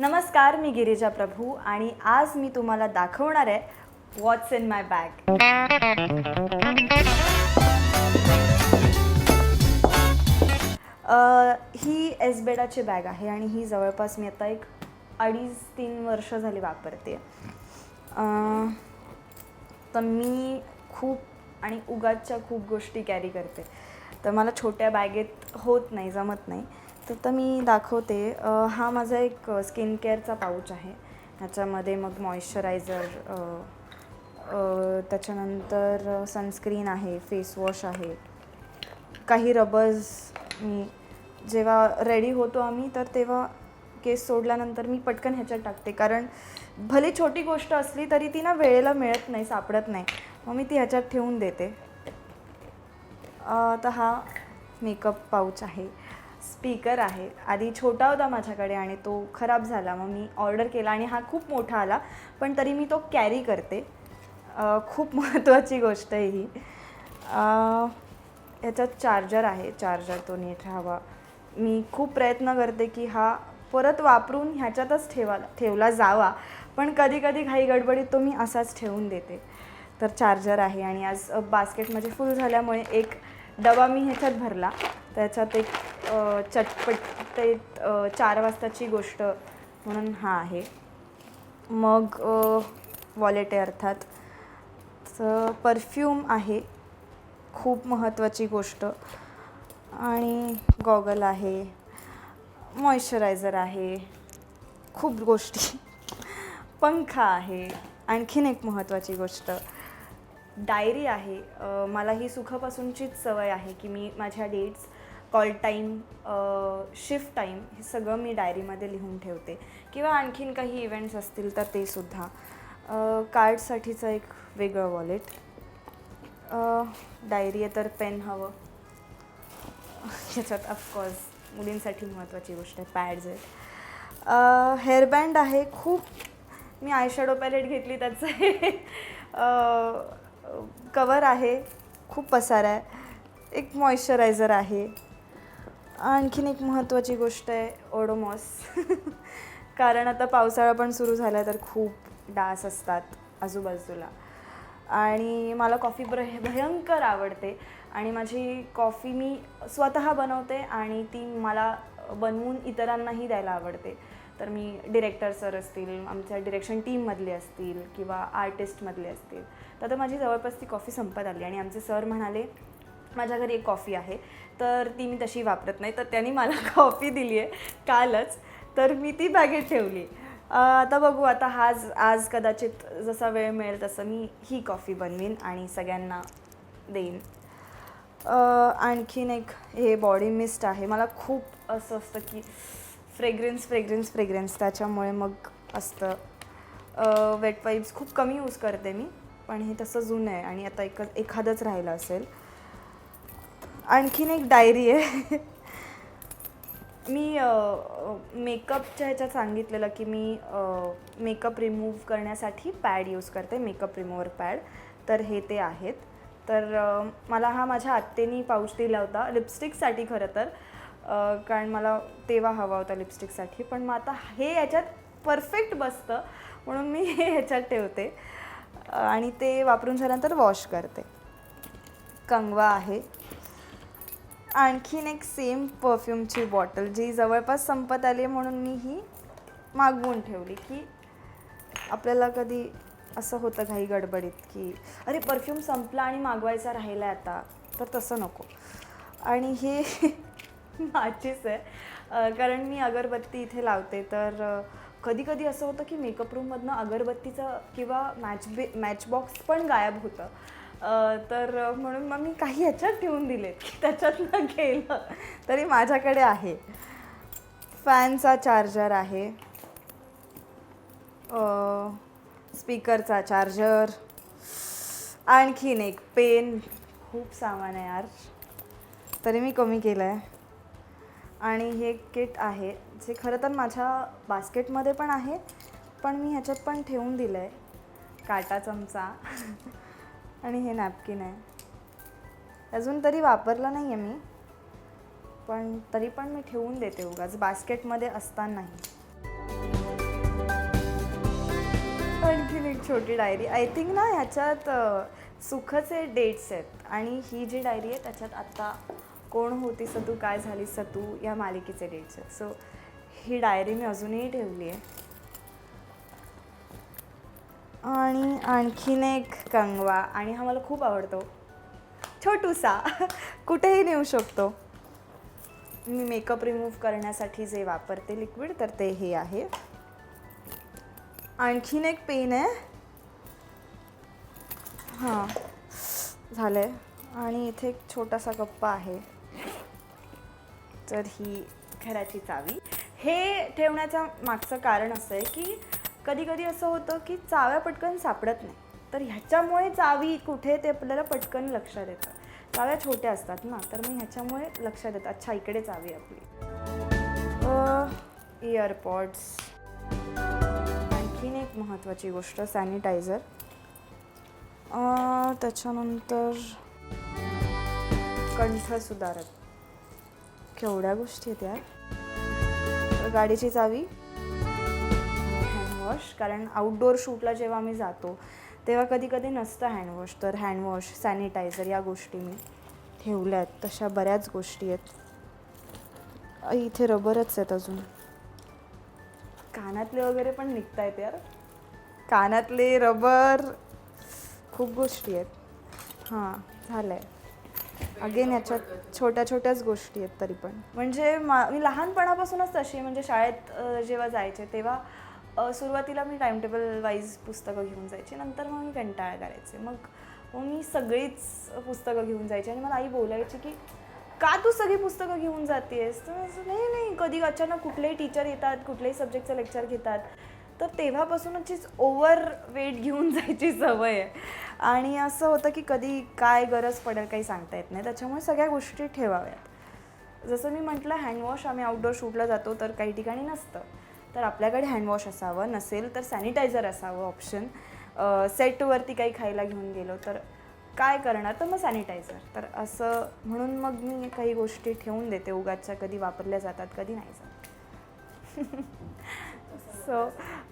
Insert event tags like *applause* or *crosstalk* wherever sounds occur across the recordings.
नमस्कार मी गिरिजा प्रभू आणि आज मी तुम्हाला दाखवणार आहे व्हॉट्स इन माय बॅग ही एस बेडाची बॅग आहे आणि ही जवळपास मी आता एक अडीच तीन वर्ष झाली वापरते. तर मी खूप आणि उगाचच्या खूप गोष्टी कॅरी करते. तर मला छोट्या बॅगेत होत नाही जमत नाही. तर मी दाखवते. हा माझा एक स्किन केअरचा पाऊच आहे. ह्याच्यामध्ये मग मॉइश्चरायझर त्याच्यानंतर सनस्क्रीन आहे फेसवॉश आहे. काही रबर्स मी जेव्हा रेडी होतो आम्ही तर तेव्हा केस सोडल्यानंतर मी पटकन ह्याच्यात टाकते. कारण भले छोटी गोष्ट असली तरी ती ना वेळेला मिळत नाही सापडत नाही. मग मी ती ह्याच्यात ठेवून देते. तर हा मेकअप पाऊच आहे. स्पीकर आहे. आधी छोटा होता माझ्याकडे आणि तो खराब झाला. मग मी ऑर्डर केला आणि हा खूप मोठा आला पण तरी मी तो कॅरी करते. खूप *laughs* महत्त्वाची गोष्ट आहे ही. ह्याच्यात चार्जर आहे. चार्जर तो नीट राहावा. मी खूप प्रयत्न करते की हा परत वापरून ह्याच्यातच ठेवा ठेवला जावा. पण कधी कधी घाई गडबडीत तो मी असाच ठेवून देते. तर चार्जर आहे आणि आज बास्केट माझे फुल झाल्यामुळे एक डबा मी ह्याच्यात भरला. त्याच्यात एक चटपट ते चार वाजताची गोष्ट म्हणून हा आहे. मग वॉलेट आहे अर्थात. परफ्यूम आहे. खूप महत्त्वाची गोष्ट. आणि गॉगल आहे. मॉइश्चरायझर आहे. खूप गोष्टी. पंखा आहे. आणखीन एक महत्त्वाची गोष्ट. डायरी आहे. मला ही सुखापासूनचीच सवय आहे की मी माझ्या dates call time shift time हे सगळं मी डायरीमध्ये लिहून ठेवते. किंवा आणखीन काही इव्हेंट्स असतील तर ते सुद्धा. कार्डसाठीचं एक वेगळं वॉलेट डायरी आहे तर पेन हवं. ह्याच्यात ऑफकोर्स मुलींसाठी महत्त्वाची गोष्ट आहे पॅड्स आहेत. हेअरबँड आहे खूप. मी आयशॅडो पॅलेट घेतली त्याचं. *laughs* हे कवर आहे खूप पसार आहे. एक मॉइश्चरायझर आहे. आणखीन एक महत्त्वाची गोष्ट आहे ओडोमॉस. *laughs* कारण आता पावसाळा पण सुरू झाला तर खूप डास असतात आजूबाजूला. आणि मला कॉफी ब्र भयंकर आवडते. आणि माझी कॉफी मी स्वतः बनवते आणि ती मला बनवून इतरांनाही द्यायला आवडते. तर मी डिरेक्टर सर असतील आमच्या डिरेक्शन टीममधले असतील किंवा आर्टिस्टमधले असतील. तर आता माझी जवळपास ती कॉफी संपत आली आणि आमचे सर म्हणाले माझ्या घरी एक कॉफी आहे. तर ती मी तशी वापरत नाही. तर त्यांनी मला *laughs* कॉफी दिली आहे कालच. तर मी ती बॅगेत ठेवली. आता बघू आता आज आज कदाचित जसा वेळ मिळेल तसं मी ही कॉफी बनवीन आणि सगळ्यांना देईन. आणखीन एक हे बॉडी मिस्ट आहे. मला खूप असं असतं की फ्रेग्रन्स फ्रेग्रन्स फ्रेग्रन्स त्याच्यामुळे मग असतं. वेट वाईप्स खूप कमी यूज करते मी पण हे तसं जुनं आहे आणि आता एक एखादंच राहिलं असेल. आणखीन एक डायरी आहे. मी मेकअपच्या ह्याच्यात सांगितलेलं की मी मेकअप रिमूव्ह करण्यासाठी पॅड यूज करते मेकअप रिमूव्हर पॅड तर हे ते आहेत. तर मला हा माझ्या आत्तेनी पाऊच दिला होता. लिपस्टिकसाठी खरं तर. कारण मला तेव्हा हवा होता लिपस्टिकसाठी पण मग आता हे याच्यात परफेक्ट बसतं. म्हणून मी हे ह्याच्यात ठेवते. आणि ते वापरून झाल्यानंतर वॉश करते. कंगवा आहे. आणखीन एक सेम परफ्यूमची बॉटल जी जवळपास संपत आली आहे म्हणून मी ही मागवून ठेवली की आपल्याला कधी असं होतं घाई गडबडीत की अरे परफ्यूम संपला आणि मागवायचा राहिला आहे आता. तर तसं नको. आणि हे *laughs* *laughs* माझीच आहे. कारण मी अगरबत्ती इथे लावते तर कधी कधी असं होतं की मेकअप रूममधनं अगरबत्तीचं किंवा मॅच बे मॅच बॉक्स पण गायब होतं. तर म्हणून मग मी काही ह्याच्यात ठेवून दिलेत की त्याच्यातनं *laughs* गेलं तरी माझ्याकडे आहे. फॅनचा चार्जर आहे. स्पीकरचा चार्जर. आणखीन एक पेन. खूप सामान आहे यार. तरी मी कमी केलं आहे आणि हे किट आहे जे खरं तर माझ्या बास्केटमध्ये पण आहे पण मी ह्याच्यात पण ठेवून दिलं आहे काटा चमचा. *laughs* आणि हे नॅपकिन आहे. अजून तरी वापरलं नाही आहे मी पण तरी पण मी ठेवून देते उगाच बास्केटमध्ये असतानाही. आणखीन एक छोटी डायरी आय थिंक ना ह्याच्यात सुखचे डेट्स आहेत. आणि ही जी डायरी आहे त्याच्यात आत्ता कोण होती सतू काय झाली सतू या मालिकेचे डेट्स आहेत सो ही डायरी मी अजूनही ठेवली आहे. आणि आणखीन एक कंगवा आणि हा मला खूप आवडतो. छोटूसा *laughs* कुठेही नेऊ शकतो. मी मेकअप रिमूव्ह करण्यासाठी जे वापरते लिक्विड तर ते हे आहे. आणखीन एक पेन आहे. हां झालं आहे आणि इथे एक छोटासा गप्पा आहे. तर ही घराची चावी. हे ठेवण्याचं मागचं कारण असं आहे की कधी कधी असं होतं की चाव्या पटकन सापडत नाही. तर ह्याच्यामुळे चावी कुठे ते आपल्याला पटकन लक्षात येतं. चाव्या छोट्या असतात ना तर मग ह्याच्यामुळे लक्षात येतं. अच्छा इकडे चावी आपली. इयरपॉड्स आणखीन एक महत्त्वाची गोष्ट सॅनिटायझर त्याच्यानंतर कंठ सुधारक केवढ्या गोष्टी आहेत यार. गाडीची चावी हँडवॉश कारण आउटडोअर शूटला जेव्हा आम्ही जातो तेव्हा कधी कधी नसतं हँडवॉश तर हँडवॉश सॅनिटायझर या गोष्टी मी ठेवल्या आहेत. तशा बऱ्याच गोष्टी आहेत. इथे रबरच आहेत अजून. कानातले वगैरे पण निघत आहेत यार. कानातले रबर खूप गोष्टी आहेत. हां झालं आहे अगेन याच्यात छोट्या छोट्याच गोष्टी आहेत तरी पण. म्हणजे मा मी लहानपणापासूनच तशी म्हणजे शाळेत जेव्हा जायचे तेव्हा सुरुवातीला मी टाईमटेबल वाईज पुस्तकं घेऊन जायचे. नंतर मग मी कंटाळा करायचे. मग मग मी सगळीच पुस्तकं घेऊन जायचे. आणि मला आई बोलायची की का तू सगळी पुस्तकं घेऊन जातेस? तर नाही नाही. कधी अचानक कुठलेही टीचर येतात कुठलेही सब्जेक्टचं लेक्चर घेतात. तर तेव्हापासूनचीच ओव्हर वेट घेऊन *laughs* जायची सवय आहे. आणि असं होतं की कधी काय गरज पडेल काही सांगता येत नाही. त्याच्यामुळे सगळ्या गोष्टी ठेवाव्यात. जसं मी म्हटलं हँडवॉश आम्ही आउटडोअर शूटला जातो तर काही ठिकाणी नसतं. तर आपल्याकडे हँडवॉश असावं नसेल तर सॅनिटायझर असावं ऑप्शन सेटवरती काही खायला घेऊन गेलो तर काय करणार? तर मग सॅनिटायझर तर असं म्हणून मग मी काही गोष्टी ठेवून देते. उगाच्या कधी वापरल्या जातात कधी नाही जात. *laughs* सो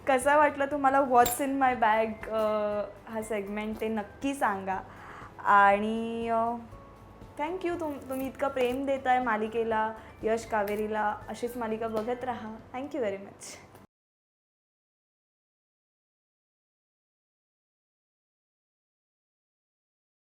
कसं वाटलं तुम्हाला वॉट्स इन माय बॅग हा सेगमेंट ते नक्की सांगा. आणि थँक्यू तुम तुम्ही इतकं प्रेम देताय मालिकेला यश कावेरीला. अशीच मालिका बघत राहा. Thank you very much